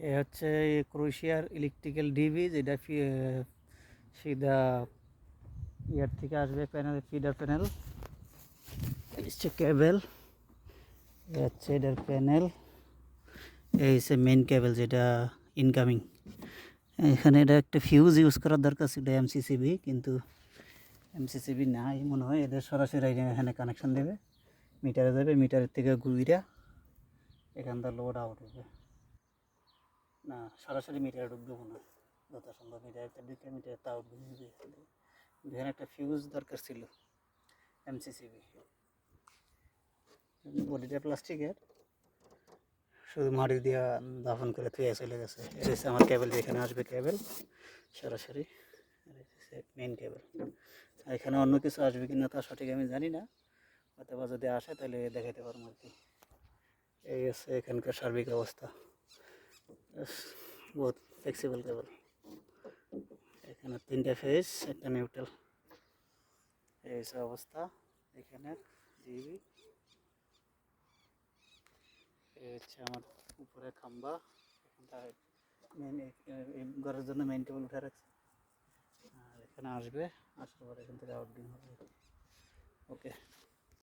এ হচ্ছে ক্রোয়েশিয়ার electrical DV যেটা সিধা ইয়ার থেকে আসবে প্যানেল ফিডার প্যানেল হচ্ছে কেবল হচ্ছে এটার প্যানেল এই হচ্ছে মেন কেবল যেটা ইনকামিং এখানে এটা একটা ফিউজ ইউজ করার দরকার ছিল এমসিসিবি কিন্তু এমসিসিবি নাই মনে হয়, এদের সরাসরি এখানে কানেকশন দেবে মিটারে দেবে মিটারের থেকে ঘুরিরা এখান থেকে লোড আউট হবে। না, সরাসরি মিটারে ঢুকবে না যত সম্ভব মিটারটা ঢুকে মিটারে তা আউট হবে এখানে। একটা ফিউজ দরকার ছিল এমসিসিবি বডিটা প্লাস্টিকের, শুধু মাটি দিয়ে দাফন করে তুই চলে গেছে। হচ্ছে আমার কেবল যেখানে আসবে কেবল সরাসরি। মেন কেবল এখানে অন্য কিছু আসবে কিনা তা সঠিক আমি জানি না। অথবা যদি আসে তাহলে দেখাতে পারব আর কি। এই হচ্ছে এখানকার সার্বিক অবস্থা। বহুত ফ্লেক্সিবল কেবল। এখানে তিনটে ফেস একটা নিউট্রাল এই অবস্থা। এখানে জিবি। হচ্ছে আমার উপরে খাম্বা। এখানটা মেন ঘরের জন্য মেন টেবিল উঠে রাখছে। আর এখানে আসবে, আসার পরে এখান থেকে আউটডিং হবে। ওকে